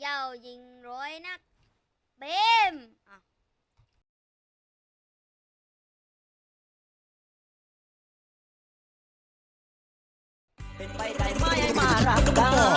เย้ายิงร้อยนัก เบมเป็นไปได้ไหมมารักดา